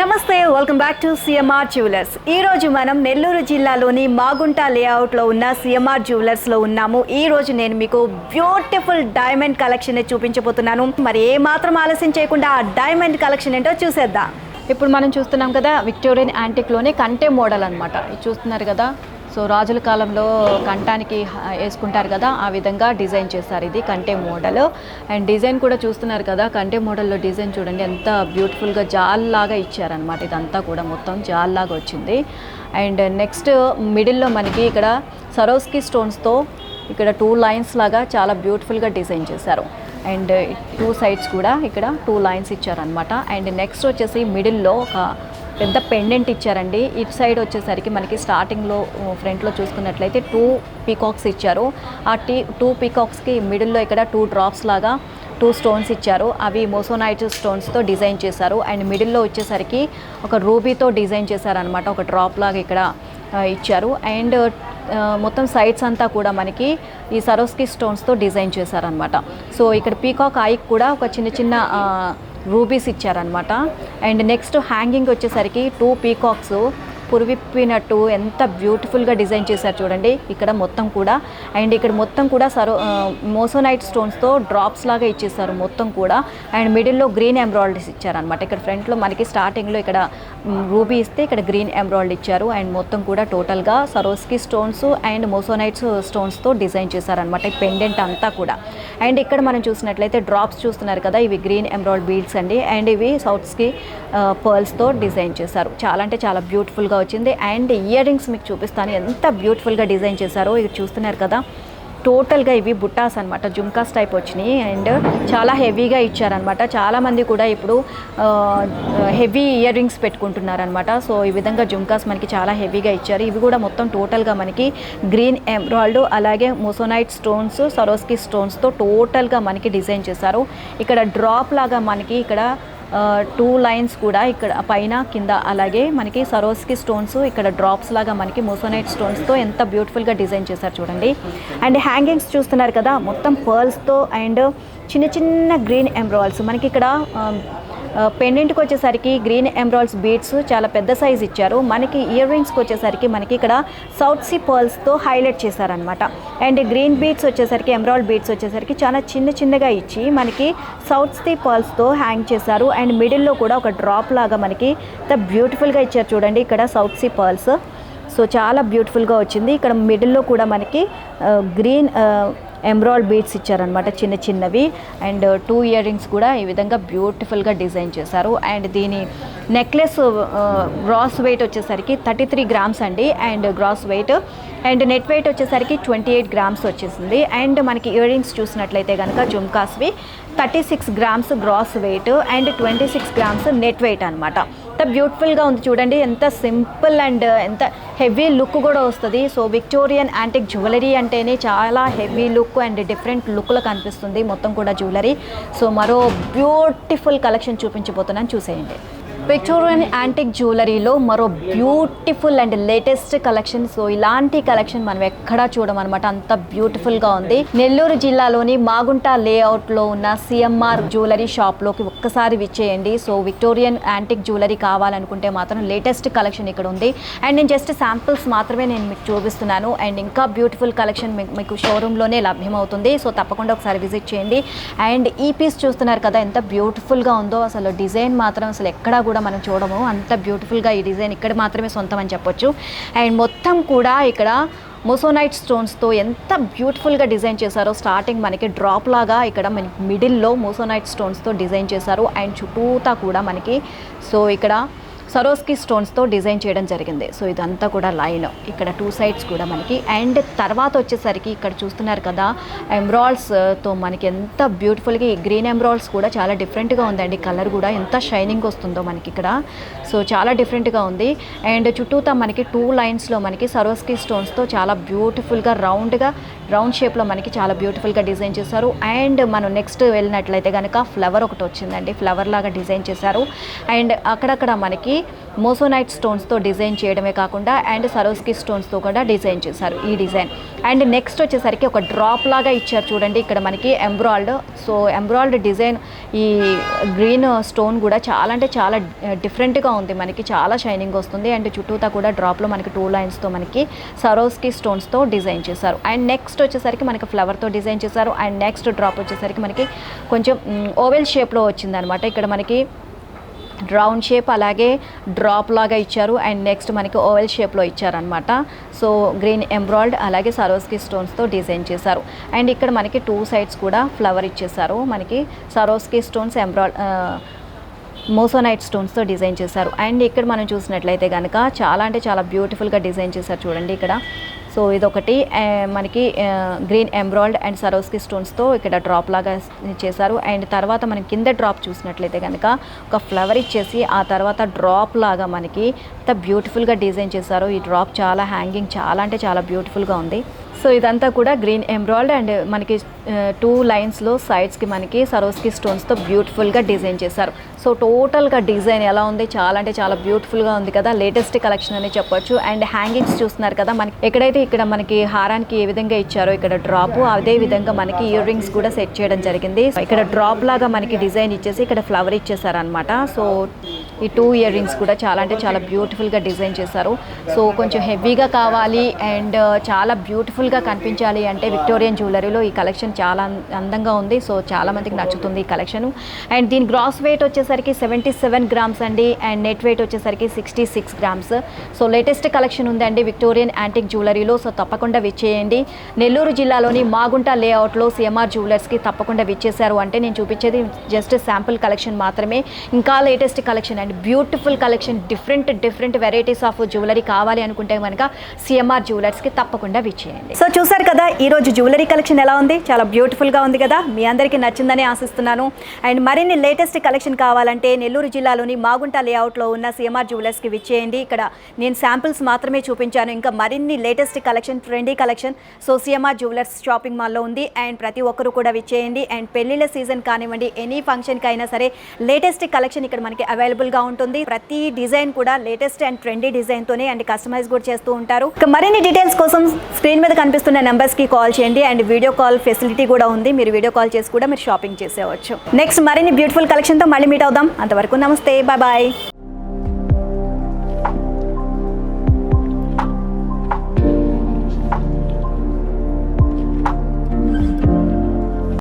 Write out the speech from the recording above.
నమస్తే welcome back to CMR jewellers ఈ రోజు మనం నెల్లూరు జిల్లాలోని మాగుంట లేఅవుట్లో ఉన్న సిఎంఆర్ జ్యువెలర్స్లో ఉన్నాము. ఈ రోజు నేను మీకు బ్యూటిఫుల్ డైమండ్ కలెక్షన్ చూపించబోతున్నాను. మరి ఏ మాత్రం ఆలస్యం చేయకుండా ఆ డైమండ్ కలెక్షన్ ఏంటో చూసేద్దాం. ఇప్పుడు మనం చూస్తున్నాం కదా విక్టోరియన్ యాంటిక్లోనే కంటే మోడల్ అనమాట ఇది చూస్తున్నారు కదా సో రాజుల కాలంలో కంఠానికి వేసుకుంటారు కదా ఆ విధంగా డిజైన్ చేస్తారు ఇది కంటే మోడల్. అండ్ డిజైన్ కూడా చూస్తున్నారు కదా కంటే మోడల్లో డిజైన్ చూడండి ఎంత బ్యూటిఫుల్గా జాల్లాగా ఇచ్చారనమాట ఇదంతా కూడా మొత్తం జాల్లాగా వచ్చింది. అండ్ నెక్స్ట్ మిడిల్లో మనకి ఇక్కడ సరోస్కి స్టోన్స్తో ఇక్కడ టూ లైన్స్ లాగా చాలా బ్యూటిఫుల్గా డిజైన్ చేశారు. అండ్ టూ సైడ్స్ కూడా ఇక్కడ టూ లైన్స్ ఇచ్చారనమాట అండ్ నెక్స్ట్ వచ్చేసి మిడిల్లో ఒక పెద్ద పెండెంట్ ఇచ్చారండి. ఇటు సైడ్ వచ్చేసరికి మనకి స్టార్టింగ్లో ఫ్రంట్లో చూసుకున్నట్లయితే టూ పీకాక్స్ ఇచ్చారు. ఆ టీ టూ పీకాక్స్కి మిడిల్లో ఇక్కడ టూ డ్రాప్స్ లాగా టూ స్టోన్స్ ఇచ్చారు. అవి మోసోనైట్ స్టోన్స్తో డిజైన్ చేశారు. అండ్ మిడిల్లో వచ్చేసరికి ఒక రూబీతో డిజైన్ చేశారనమాట ఒక డ్రాప్ లాగా ఇక్కడ ఇచ్చారు. అండ్ మొత్తం సైడ్స్ అంతా కూడా మనకి ఈ సరోస్కి స్టోన్స్తో డిజైన్ చేశారనమాట సో ఇక్కడ పీకాక్ ఐక్ కూడా ఒక చిన్న చిన్న రూబీస్ ఇచ్చారనమాట అండ్ నెక్స్ట్ హ్యాంగింగ్ వచ్చేసరికి టూ పీకాక్స్. పురివిప్పినట్టు ఎంత బ్యూటిఫుల్గా డిజైన్ చేశారు చూడండి. ఇక్కడ మొత్తం కూడా అండ్ ఇక్కడ మొత్తం కూడా సరో మోసోనైట్ స్టోన్స్తో డ్రాప్స్ లాగా ఇచ్చేసారు మొత్తం కూడా. అండ్ మిడిల్లో గ్రీన్ ఎంబ్రాయిడరీస్ ఇచ్చారనమాట ఇక్కడ ఫ్రంట్లో మనకి స్టార్టింగ్లో ఇక్కడ రూబీ ఇస్తే ఇక్కడ గ్రీన్ ఎంబ్రాయిడరీ ఇచ్చారు. అండ్ మొత్తం కూడా టోటల్గా సరోస్కి స్టోన్స్ అండ్ మోసోనైట్స్ స్టోన్స్తో డిజైన్ చేశారనమాట ఈ పెండెంట్ అంతా కూడా. అండ్ ఇక్కడ మనం చూసినట్లయితే డ్రాప్స్ చూస్తున్నారు కదా ఇవి గ్రీన్ ఎంబ్రాయిడ్ బీడ్స్ అండి. అండ్ ఇవి సౌత్స్కి పర్ల్స్తో డిజైన్ చేశారు. చాలా అంటే చాలా బ్యూటిఫుల్గా వచ్చింది. అండ్ ఇయర్ రింగ్స్ మీకు చూపిస్తాను. ఎంత బ్యూటిఫుల్గా డిజైన్ చేశారో ఇది చూస్తున్నారు కదా. టోటల్గా ఇవి బుట్టాస్ అనమాట జుమ్కాస్ టైప్ వచ్చినాయి. అండ్ చాలా హెవీగా ఇచ్చారనమాట చాలామంది కూడా ఇప్పుడు హెవీ ఇయర్ రింగ్స్ పెట్టుకుంటున్నారనమాట సో ఈ విధంగా జుమ్కాస్ మనకి చాలా హెవీగా ఇచ్చారు. ఇవి కూడా మొత్తం టోటల్గా మనకి గ్రీన్ ఎంబ్రాయిడ్ అలాగే మోసోనైట్ స్టోన్స్ సరోస్కి స్టోన్స్తో టోటల్గా మనకి డిజైన్ చేశారు. ఇక్కడ డ్రాప్ లాగా మనకి ఇక్కడ టూ లైన్స్ కూడా ఇక్కడ పైన కింద అలాగే మనకి సరోస్కి స్టోన్స్ ఇక్కడ డ్రాప్స్ లాగా మనకి మోసోనైట్ స్టోన్స్తో ఎంత బ్యూటిఫుల్గా డిజైన్ చేశారు చూడండి. అండ్ హ్యాంగింగ్స్ చూస్తున్నారు కదా మొత్తం పర్ల్స్తో అండ్ చిన్న చిన్న గ్రీన్ ఎంబ్రాయిల్స్ మనకి ఇక్కడ పెండెంట్కి వచ్చేసరికి గ్రీన్ ఎంబ్రాయిల్స్ బీడ్స్ చాలా పెద్ద సైజ్ ఇచ్చారు. మనకి ఇయర్ రింగ్స్కి వచ్చేసరికి మనకి ఇక్కడ సౌత్ సీ పర్ల్స్తో హైలైట్ చేశారనమాట అండ్ గ్రీన్ బీడ్స్ వచ్చేసరికి ఎంబ్రాయిడ్ బీడ్స్ వచ్చేసరికి చాలా చిన్న చిన్నగా ఇచ్చి మనకి సౌత్ సీ పర్ల్స్తో హ్యాంగ్ చేశారు. అండ్ మిడిల్లో కూడా ఒక డ్రాప్ లాగా మనకి ఇంత బ్యూటిఫుల్గా ఇచ్చారు చూడండి ఇక్కడ సౌత్ సీ పర్ల్స్. సో చాలా బ్యూటిఫుల్గా వచ్చింది. ఇక్కడ మిడిల్లో కూడా మనకి గ్రీన్ ఎంబ్రాయిడ్ బీడ్స్ ఇచ్చారనమాట చిన్న చిన్నవి. అండ్ టూ ఇయర్ రింగ్స్ కూడా ఈ విధంగా బ్యూటిఫుల్గా డిజైన్ చేశారు. అండ్ దీని నెక్లెస్ గ్రాస్ వెయిట్ వచ్చేసరికి థర్టీ త్రీ గ్రామ్స్ అండి. And gross weight and net weight వచ్చేసరికి ట్వంటీ ఎయిట్ గ్రామ్స్ వచ్చేసింది. అండ్ మనకి ఇయర్ రింగ్స్ చూసినట్లయితే కనుక జుమ్కాస్వి thirty six grams gross weight and twenty six grams net weight అనమాట ఎంత బ్యూటిఫుల్గా ఉంది చూడండి ఎంత సింపుల్ అండ్ uh, ఎంత హెవీ లుక్ కూడా వస్తుంది. సో విక్టోరియన్ యాంటిక్ జ్యువెలరీ అంటేనే చాలా హెవీ లుక్ అండ్ డిఫరెంట్ లుక్లో కనిపిస్తుంది మొత్తం కూడా జ్యువెలరీ సో మరో బ్యూటిఫుల్ కలెక్షన్ చూపించబోతున్నాను చూసేయండి. విక్టోరియన్ యాంటిక్ జ్యువెలరీలో మరో beautiful and latest collection so ఇలాంటి కలెక్షన్ మనం ఎక్కడా చూడమన్నమాట అంత బ్యూటిఫుల్గా ఉంది. నెల్లూరు జిల్లాలోని మాగుంట లేఅవుట్లో ఉన్న సిఎంఆర్ జ్యువెలరీ షాప్లోకి ఒక్కసారి విచ్చేయండి. సో విక్టోరియన్ యాంటిక్ జ్యువెలరీ కావాలనుకుంటే మాత్రం లేటెస్ట్ కలెక్షన్ ఇక్కడ ఉంది. అండ్ నేను జస్ట్ శాంపిల్స్ మాత్రమే నేను మీకు చూపిస్తున్నాను. అండ్ ఇంకా బ్యూటిఫుల్ కలెక్షన్ మీకు మీకు షోరూంలోనే లభ్యమవుతుంది. సో తప్పకుండా ఒకసారి విజిట్ చేయండి. అండ్ ఈ పీస్ చూస్తున్నారు కదా ఎంత బ్యూటిఫుల్గా ఉందో. అసలు డిజైన్ మాత్రం అసలు ఎక్కడా కూడా మనం చూడము. అంత బ్యూటిఫుల్గా ఈ డిజైన్ ఇక్కడ మాత్రమే సొంతం అని చెప్పొచ్చు. అండ్ మొత్తం కూడా ఇక్కడ మోసోనైట్ స్టోన్స్తో ఎంత బ్యూటిఫుల్గా డిజైన్ చేశారో స్టార్టింగ్ మనకి డ్రాప్ లాగా ఇక్కడ మనకి మిడిల్లో మోసోనైట్ స్టోన్స్తో డిజైన్ చేశారు. అండ్ చుట్టూతా కూడా మనకి సో ఇక్కడ సరోస్కి స్టోన్స్తో డిజైన్ చేయడం జరిగింది. సో ఇదంతా కూడా లైన్. ఇక్కడ టూ సైడ్స్ కూడా మనకి. అండ్ తర్వాత వచ్చేసరికి ఇక్కడ చూస్తున్నారు కదా ఎమ్రాల్స్తో మనకి ఎంత బ్యూటిఫుల్గా ఈ గ్రీన్ ఎమ్రాల్స్ కూడా చాలా డిఫరెంట్గా ఉందండి. కలర్ కూడా ఎంత షైనింగ్ వస్తుందో మనకి ఇక్కడ. సో చాలా డిఫరెంట్గా ఉంది. అండ్ చుట్టూతా మనకి టూ లైన్స్లో మనకి సరోస్కి స్టోన్స్తో చాలా బ్యూటిఫుల్గా రౌండ్గా రౌండ్ షేప్లో మనకి చాలా బ్యూటిఫుల్గా డిజైన్ చేశారు. అండ్ మనం నెక్స్ట్ వెళ్ళినట్లయితే కనుక ఫ్లవర్ ఒకటి వచ్చిందండి. ఫ్లవర్ లాగా డిజైన్ చేశారు. అండ్ అక్కడక్కడ మనకి మోసోనైట్ స్టోన్స్తో డిజైన్ చేయడమే కాకుండా అండ్ సరోస్కి స్టోన్స్తో కూడా డిజైన్ చేశారు ఈ డిజైన్. అండ్ నెక్స్ట్ వచ్చేసరికి ఒక డ్రాప్ లాగా ఇచ్చారు చూడండి ఇక్కడ మనకి ఎంబ్రాయిడ్ సో ఎంబ్రాయిడ్ డిజైన్ ఈ గ్రీన్ స్టోన్ కూడా చాలా అంటే చాలా డిఫరెంట్గా ఉంది మనకి చాలా షైనింగ్ వస్తుంది. అండ్ చుట్టూతా కూడా డ్రాప్లో మనకి టూ లైన్స్తో మనకి సరోస్కి స్టోన్స్తో డిజైన్ చేశారు. అండ్ నెక్స్ట్ వచ్చేసరికి మనకి ఫ్లవర్తో డిజైన్ చేశారు. అండ్ నెక్స్ట్ డ్రాప్ వచ్చేసరికి మనకి కొంచెం ఓవెల్ షేప్లో వచ్చిందనమాట. ఇక్కడ మనకి రౌండ్ షేప్ అలాగే డ్రాప్ లాగా ఇచ్చారు. అండ్ నెక్స్ట్ మనకి ఓవెల్ షేప్లో ఇచ్చారనమాట సో గ్రీన్ ఎంబ్రాయిడ్ అలాగే సరోస్కి స్టోన్స్తో డిజైన్ చేశారు. అండ్ ఇక్కడ మనకి టూ సైడ్స్ కూడా ఫ్లవర్ ఇచ్చేసారు మనకి సరోస్కి స్టోన్స్ ఎంబ్రాయిడ్ మోసోనైట్ స్టోన్స్తో డిజైన్ చేశారు. అండ్ ఇక్కడ మనం చూసినట్లయితే కనుక చాలా అంటే చాలా బ్యూటిఫుల్గా డిజైన్ చేశారు చూడండి ఇక్కడ. సో ఇదొకటి మనకి గ్రీన్ ఎంబ్రాయిడ్ అండ్ సరోస్కి స్టోన్స్తో ఇక్కడ డ్రాప్ లాగా చేశారు. అండ్ తర్వాత మనం కింద డ్రాప్ చూసినట్లయితే కనుక ఒక ఫ్లవర్ ఇచ్చేసి ఆ తర్వాత డ్రాప్ లాగా మనకి ఎంత బ్యూటిఫుల్గా డిజైన్ చేశారు. ఈ డ్రాప్ చాలా హ్యాంగింగ్ చాలా అంటే చాలా బ్యూటిఫుల్గా ఉంది. సో ఇదంతా కూడా గ్రీన్ ఎంబ్రాయిడ్ అండ్ మనకి టూ లైన్స్లో సైడ్స్కి మనకి సరోస్కి స్టోన్స్తో బ్యూటిఫుల్గా డిజైన్ చేశారు. సో టోటల్గా డిజైన్ ఎలా ఉంది? చాలా అంటే చాలా బ్యూటిఫుల్గా ఉంది కదా. లేటెస్ట్ కలెక్షన్ అని చెప్పొచ్చు. అండ్ హ్యాంగింగ్స్ చూస్తున్నారు కదా. మనకి ఎక్కడైతే ఇక్కడ మనకి హారానికి ఏ విధంగా ఇచ్చారో ఇక్కడ డ్రాప్ అదే విధంగా మనకి ఇయర్ రింగ్స్ కూడా సెట్ చేయడం జరిగింది. ఇక్కడ డ్రాప్ లాగా మనకి డిజైన్ ఇచ్చేసి ఇక్కడ ఫ్లవర్ ఇచ్చేసారనమాట సో ఈ టూ ఇయర్ రింగ్స్ కూడా చాలా అంటే చాలా బ్యూటిఫుల్గా డిజైన్ చేశారు. సో కొంచెం హెవీగా కావాలి. అండ్ చాలా బ్యూటిఫుల్ బ్యూటిఫుల్గా కనిపించాలి అంటే విక్టోరియన్ జ్యువెలరీలో ఈ కలెక్షన్ చాలా అందంగా ఉంది. సో చాలా మందికి నచ్చుతుంది ఈ కలెక్షన్ అండ్ దీని గ్రాస్ వెయిట్ వచ్చేసరికి సెవెంటీ సెవెన్ గ్రామ్స్ అండి. అండ్ నెట్ వెయిట్ వచ్చేసరికి sixty six grams so latest collection ఉందండి విక్టోరియన్ యాంటిక్ జ్యువెలరీలో సో తప్పకుండా విచ్చేయండి. నెల్లూరు జిల్లాలోని మాగుంట లేఅవుట్లో సిఎంఆర్ జ్యువెలర్స్కి తప్పకుండా విచ్చేశారు. అంటే నేను చూపించేది జస్ట్ శాంపుల్ కలెక్షన్ మాత్రమే. ఇంకా latest collection and. Beautiful collection different different varieties of jewellery కావాలి అనుకుంటే కనుక సిఎంఆర్ జ్యువెలర్స్కి తప్పకుండా విచ్చేయండి. సో చూసారు కదా ఈరోజు జ్యువెలరీ కలెక్షన్ ఎలా ఉంది? చాలా బ్యూటిఫుల్గా ఉంది కదా. మీ అందరికీ నచ్చిందని ఆశిస్తున్నాను. అండ్ మరిన్ని లేటెస్ట్ కలెక్షన్ కావాలంటే నెల్లూరు జిల్లాలోని మాగుంట లేఅవుట్లో ఉన్న సిఎంఆర్ జ్యువెలర్స్కి విచ్చేయండి. ఇక్కడ నేను శాంపిల్స్ మాత్రమే చూపించాను. ఇంకా మరిన్ని latest collection trendy collection so CMR jewellers shopping మాల్లో ఉంది. అండ్ ప్రతి ఒక్కరు కూడా విచ్చేయండి. అండ్ పెళ్ళిళ్ళ సీజన్ కానివ్వండి ఎనీ ఫంక్షన్కి అయినా సరే లేటెస్ట్ కలెక్షన్ ఇక్కడ మనకి అవైలబుల్గా ఉంటుంది. ప్రతి డిజైన్ కూడా లేటెస్ట్ అండ్ ట్రెండీ డిజైన్తోనే అండ్ కస్టమైజ్ కూడా చేస్తూ ఉంటారు. ఇక మరిన్ని డీటెయిల్స్ కోసం స్క్రీన్ మీద కనిపిస్తున్న నెంబర్స్కి కాల్ చేయండి అండ్ వీడియో కాల్ ఫెసిలిటీ కూడా ఉంది. మీరు వీడియో కాల్ చేసి కూడా మీరు షాపింగ్ చేసేవచ్చు నెక్స్ట్ మరిన్ని బ్యూటిఫుల్ కలెక్షన్తో మళ్ళీ మీట్ అవుదాం. అంతవరకు నమస్తే. Bye bye.